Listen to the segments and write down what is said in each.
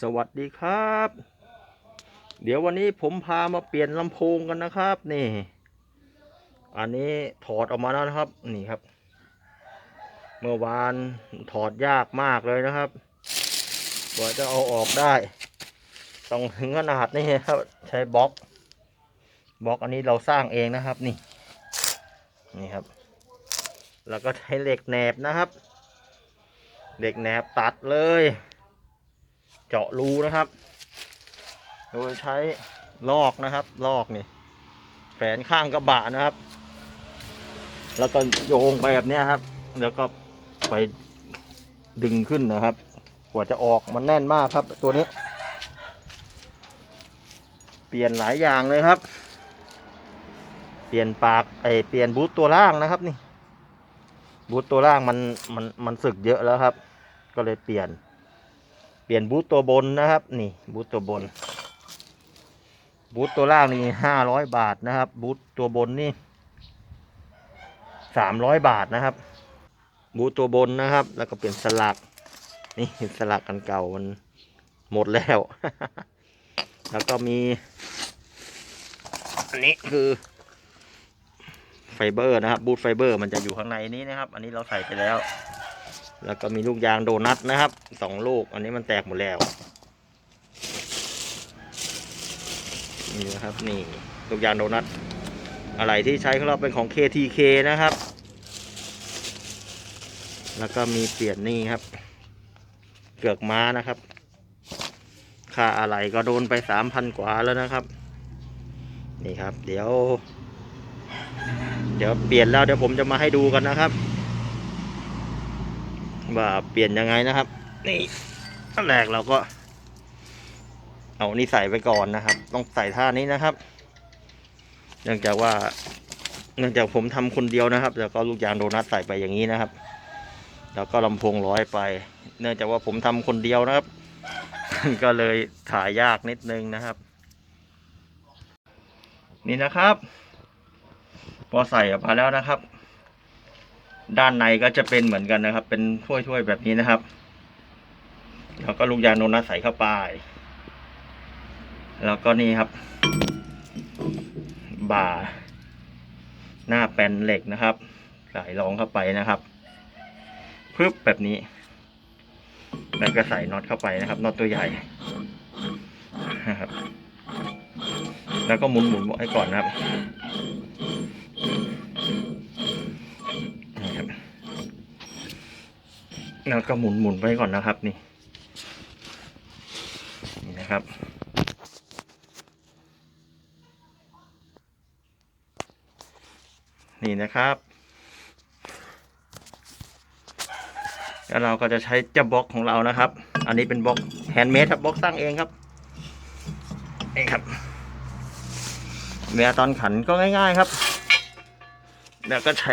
สวัสดีครับ เดี๋ยววันนี้ผมพามาเปลี่ยนลำโพงกันนะครับ นี่ อันนี้ถอดออกมาแล้วนะครับ นี่ครับ เมื่อวานถอดยากมากเลยนะครับกว่าจะเอาออกได้ ต้องถึงขนาดนี้ครับ ใช้บล็อก บล็อกอันนี้เราสร้างเองนะครับ นี่ นี่ครับ แล้วก็ใช้เหล็กแหนบนะครับ เหล็กแหนบตัดเลย เจาะรูนะครับ โดยใช้ลอกนะครับลอกนี่แฝนข้างกระบะนะครับ แล้วก็โยงไปแบบนี้ครับ แล้วก็ไปดึงขึ้นนะครับ กว่าจะออกมันแน่นมากครับ ตัวนี้ เปลี่ยนหลายอย่างเลยครับ เปลี่ยนปากไอเปลี่ยนบูทตัวล่างนะครับนี่บูทตัวล่างมันมันมันสึกเยอะแล้วครับ ก็เลยเปลี่ยน เปลี่ยนบูทตัวบนนะครับ นี่บูทตัวบน บูทตัวล่างนี่ห้าร้อยบาทนะครับ บูทตัวบนนี่สามร้อยบาทนะครับ บูทตัวบนนะครับ แล้วก็เปลี่ยนสลัก นี่สลักกันเก่ามันหมดแล้ว แล้วก็มี อันนี้คือไฟเบอร์นะครับ บูทไฟเบอร์มันจะอยู่ข้างในนี้นะครับ อันนี้เราใส่ไปแล้ว แล้วก็มีลูกยางโดนัทนะครับสองลูก อันนี้มันแตกหมดแล้วนี่นะครับนี่ลูกยางโดนัทอะไรที่ใช้ของเราเป็นของ KTK นะครับ แล้วก็มีเปลี่ยนนี่ครับ เกือกม้านะครับ ค่าอะไรก็โดนไปสามพันกว่าแล้วนะครับ นี่ครับ เดี๋ยว เดี๋ยวเปลี่ยนแล้วเดี๋ยวผมจะมาให้ดูกันนะครับ ว่าเปลี่ยนยังไงนะครับ นี่ขั้นแรกเราก็ เอานี่ใส่ไปก่อนนะครับ ต้องใส่ท่านี้นะครับ เนื่องจากว่า เนื่องจากผมทำคนเดียวนะครับ แล้วก็ลูกยางโดนัทใส่ไปอย่างนี้นะครับ แล้วก็ลำโพงร้อยไป เนื่องจากว่าผมทำคนเดียวนะครับ ก็เลยถ่ายยากนิดนึงนะครับ นี่นะครับ พอใส่ออกมาแล้วนะครับ ด้านในก็จะเป็นเหมือนกันนะครับ เป็นถ้วยๆแบบนี้นะครับ แล้วก็ลูกยางโนนัทใส่เข้าไป แล้วก็นี่ครับ บ่า หน้าแปนเหล็กนะครับใส่รองเข้าไปนะครับพึบแบบนี้ แล้วก็ใส่น็อตเข้าไปนะครับน็อตตัวใหญ่นะครับ แล้วก็หมุนหมุนไว้ก่อนนะครับ นี่ครับ แล้วก็หมุนหมุนไปก่อนนะครับนี่ นี่นะครับ นี่นะครับแล้วเราก็จะใช้เจ้าบล็อกของเรานะครับ อันนี้เป็นบล็อกแฮนด์เมดครับบล็อกสร้างเองครับนี่ครับเวลาตอนขันก็ง่าย ๆครับ แล้วก็ใช้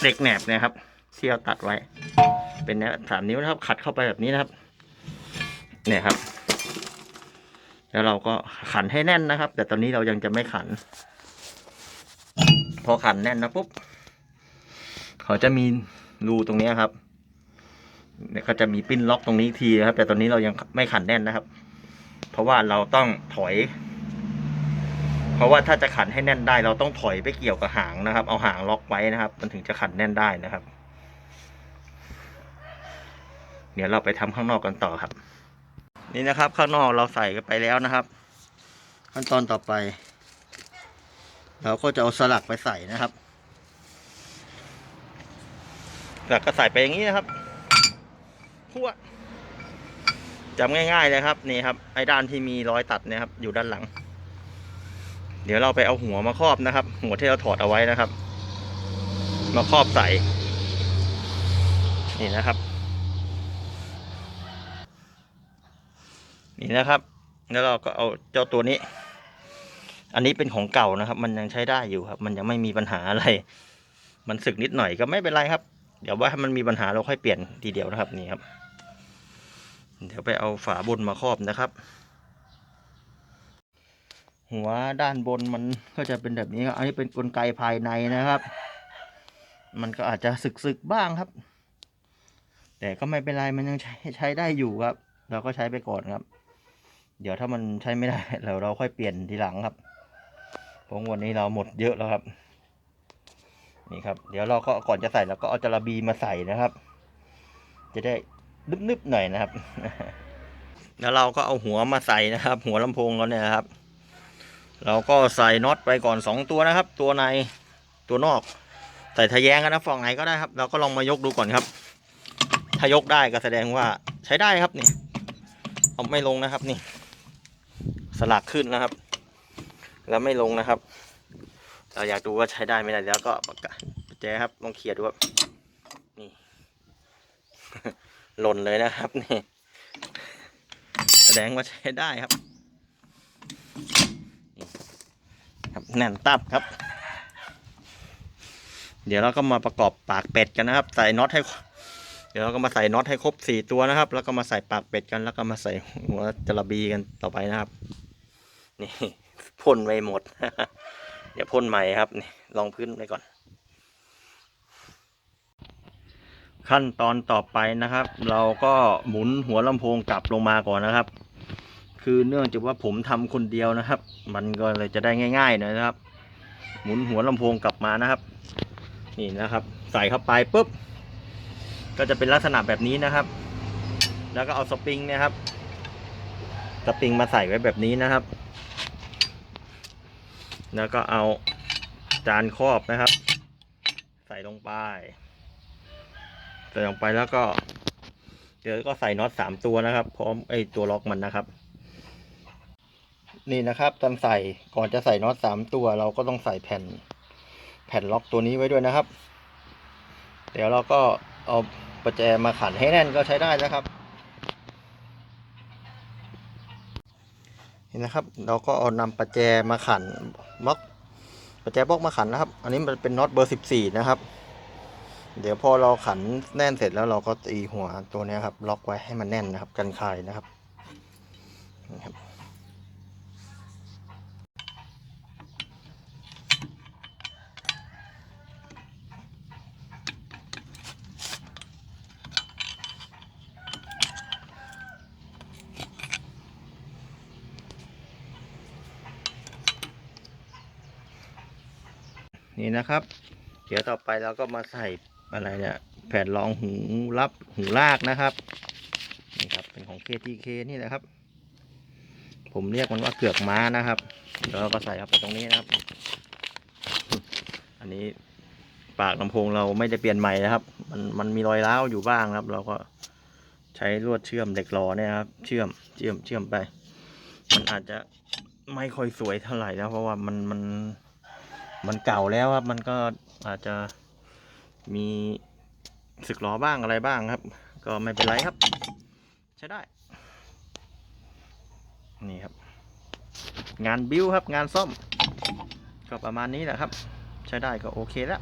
เหล็กแหนบเนะครับที่เราตัดไว้ เป็นเนี้ยสามนิ้วนะครับ ขัดเข้าไปแบบนี้นะครับ เนี่ยครับ แล้วเราก็ขันให้แน่นนะครับ แต่ตอนนี้เรายังจะไม่ขัน พอขันแน่นนะปุ๊บเขาจะมีรูตรงนี้ครับเนี่ยก็จะมีปิ้นล็อกตรงนี้ทีนะครับ แต่ตอนนี้เรายังไม่ขันแน่นนะครับ เพราะว่าเราต้องถอย เพราะว่าถ้าจะขันให้แน่นได้ เราต้องถอยไปเกี่ยวกับหางนะครับ เอาหางล็อกไว้นะครับ มันถึงจะขันแน่นได้นะครับ เดี๋ยวเราไปทำข้างนอกกันต่อครับ นี่นะครับ ข้างนอกเราใส่กันไปแล้วนะครับ ขั้นตอนต่อไป เราก็จะเอาสลักไปใส่นะครับสลักก็ใส่ไปอย่างนี้นะครับพั่วจำง่ายๆเลยครับนี่ครับไอ้ด้านที่มีรอยตัดเนี่ยครับ อยู่ด้านหลัง เดี๋ยวเราไปเอาหัวมาครอบนะครับ หัวที่เราถอดเอาไว้นะครับ มาครอบใส่ นี่นะครับ นี่นะครับ แล้วเราก็เอาเจ้าตัวนี้ อันนี้เป็นของเก่านะครับ มันยังใช้ได้อยู่ครับ มันยังไม่มีปัญหาอะไร มันสึกนิดหน่อยก็ไม่เป็นไรครับ เดี๋ยวว่าถ้ามันมีปัญหาเราค่อยเปลี่ยนทีเดียวนะครับนี่ครับ เดี๋ยวไปเอาฝาบนมาครอบนะครับ หัวด้านบนมันก็จะเป็นแบบนี้ครับ อันนี้เป็นกลไกภายในนะครับ มันก็อาจจะสึกๆบ้างครับ แต่ก็ไม่เป็นไรมันยังใช้ใช้ได้อยู่ครับเราก็ใช้ไปก่อนครับ เดี๋ยวถ้ามันใช้ไม่ได้เราเราค่อยเปลี่ยนทีหลังครับเพราะวันนี้เราหมดเยอะแล้วครับ นี่ครับ เดี๋ยวเราก็ก่อนจะใส่เราก็เอาจระบีมาใส่นะครับ จะได้นึบๆหน่อยนะครับ แล้วเราก็เอาหัวมาใส่นะครับ หัวลำโพงเราเนี่ยครับ เราก็ใส่น็อตไปก่อนสองตัวนะครับ ตัวในตัวนอกใส่ทะแยงกันนะฝั่งไหนก็ได้ครับ เราก็ลองมายกดูก่อนครับ ถ้ายกได้ก็แสดงว่าใช้ได้ครับนี่เอาไม่ลงนะครับนี่ สลักขึ้นนะครับ แล้วไม่ลงนะครับ เราอยากดูว่าใช้ได้ไม่ได้แล้วก็ประกาแจครับลองเขียดูครับนี่หล่นเลยนะครับนี่แสดงว่าใช้ได้ครับครับแน่นตับครับ เดี๋ยวเราก็มาประกอบปากเป็ดกันนะครับ ใส่น็อตให้ เดี๋ยวเราก็มาใส่น็อตให้ครบสี่ตัวนะครับ แล้วก็มาใส่ปากเป็ดกัน แล้วก็มาใส่หัวจระบีกันต่อไปนะครับ นี่พ่นไว้หมด เดี๋ยวพ่นใหม่ครับนี่ลองพื้นไว้ก่อน ขั้นตอนต่อไปนะครับ เราก็หมุนหัวลำโพงกลับลงมาก่อนนะครับ คือเนื่องจากว่าผมทำคนเดียวนะครับ มันก็เลยจะได้ง่ายๆหน่อยนะครับ หมุนหัวลำโพงกลับมานะครับ นี่นะครับ ใส่เข้าไปปุ๊บก็จะเป็นลักษณะแบบนี้นะครับ แล้วก็เอาสปริงเนะครับ สปริงมาใส่ไว้แบบนี้นะครับ แล้วก็เอาจานครอบนะครับ ใส่ลงไป ใส่ลงไปแล้วก็เดี๋ยวก็ใส่น็อตสามตัวนะครับ พร้อมไอตัวล็อกมันนะครับ นี่นะครับตอนใส่ก่อนจะใส่น็อตสามตัว เราก็ต้องใส่แผ่น แผ่นล็อกตัวนี้ไว้ด้วยนะครับ เดี๋ยวเราก็เอาประแจมาขันให้แน่นก็ใช้ได้นะครับ เห็นนะครับ เราก็เอานำประแจมาขันบล็อกประแจบล็อกมาขันนะครับ อันนี้มันเป็นน็อตเบอร์สิบสี่นะครับ เดี๋ยวพอเราขันแน่นเสร็จแล้วเราก็ตีหัวตัวนี้ครับ ล็อกไว้ให้มันแน่นนะครับ กันคายนะครับนะครับ นี่นะครับ เดี๋ยวต่อไปเราก็มาใส่อะไรเนี่ยแผ่นรองหูรับหูลากนะครับนี่ครับเป็นของ KTK นี่แหละครับ ผมเรียกมันว่าเกือกม้านะครับแล้วเราก็ใส่เข้าไปตรงนี้นะครับ อันนี้ปากลำโพงเราไม่ได้เปลี่ยนใหม่นะครับ มันมันมีรอยร้าวอยู่บ้างครับ เราก็ใช้ลวดเชื่อมเหล็กหล่อเนี่ยครับ เชื่อมเชื่อมเชื่อมไป มันอาจจะไม่ค่อยสวยเท่าไหร่นะเพราะว่ามันมัน มันเก่าแล้วครับ มันก็อาจจะมีสึกหรอบ้างอะไรบ้างครับ ก็ไม่เป็นไรครับ ใช้ได้ นี่ครับ งานบิ้วครับ งานซ่อม ก็ประมาณนี้แหละครับ ใช้ได้ก็โอเคแล้ว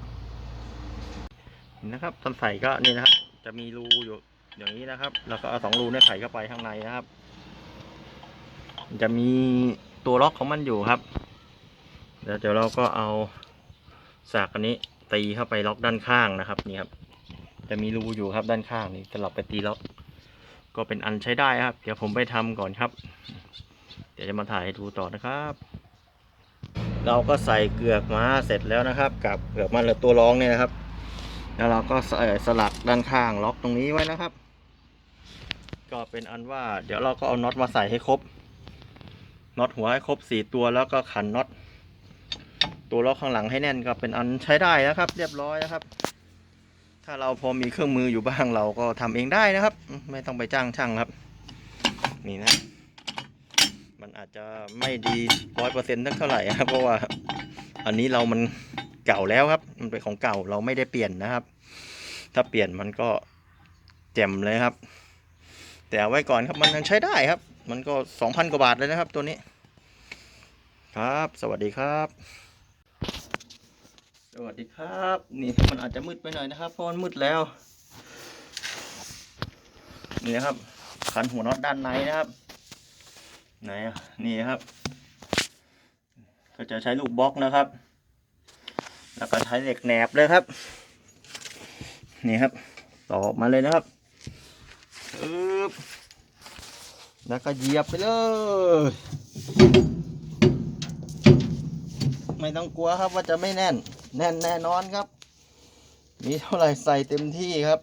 นี่นะครับตอนใส่ก็นี่นะครับ จะมีรูอยู่อย่างนี้นะครับ แล้วก็เอาสองรูเนี่ยใส่เข้าไปข้างในนะครับ จะมีตัวล็อกของมันอยู่ครับ เดี๋ยวเดี๋ยวเราก็เอาสากอันนี้ตีเข้าไปล็อกด้านข้างนะครับนี่ครับ จะมีรูอยู่ครับด้านข้างนี่สลับไปตีล็อก ก็เป็นอันใช้ได้ครับ เดี๋ยวผมไปทำก่อนครับ เดี๋ยวจะมาถ่ายให้ดูต่อนะครับ เราก็ใส่เกือกม้าเสร็จแล้วนะครับ กับเกือกม้าเหลือตัวรองเนี่ยนะครับ แล้วเราก็ใส่สลักด้านข้างล็อกตรงนี้ไว้นะครับ ก็เป็นอันว่า เดี๋ยวเราก็เอาน็อตมาใส่ให้ครบน็อตหัวให้ครบสี่ตัวแล้วก็ขันน็อต ตัวล็อกข้างหลังให้แน่นก็เป็นอันใช้ได้นะครับ เรียบร้อยนะครับ ถ้าเราพอมีเครื่องมืออยู่บ้างเราก็ทำเองได้นะครับ ไม่ต้องไปจ้างช่างครับ นี่นะ มันอาจจะไม่ดีร้อยเปอร์เซ็นต์เท่าไหร่ครับเพราะว่าอันนี้เรามันเก่าแล้วครับ มันเป็นของเก่าเราไม่ได้เปลี่ยนนะครับ ถ้าเปลี่ยนมันก็แจ่มเลยครับ แต่เอาไว้ก่อนครับมันยังใช้ได้ครับ มันก็สองพันกว่าบาทเลยนะครับ ตัวนี้ ครับ สวัสดีครับ สวัสดีครับ นี่มันอาจจะมืดไปหน่อยนะครับเพราะมันมืดแล้ว นี่นะครับ ขันหัวน็อตด้านในนะครับ ไหนอะนี่ครับ ก็จะใช้ลูกบล็อกนะครับ แล้วก็ใช้เหล็กแหนบเลยครับ นี่ครับ ต่อกมาเลยนะครับอึบแล้วก็เหยียบไปเลย ไม่ต้องกลัวครับว่าจะไม่แน่น แน่นแน่นอนครับ มีเท่าไหร่ใส่เต็มที่ครับ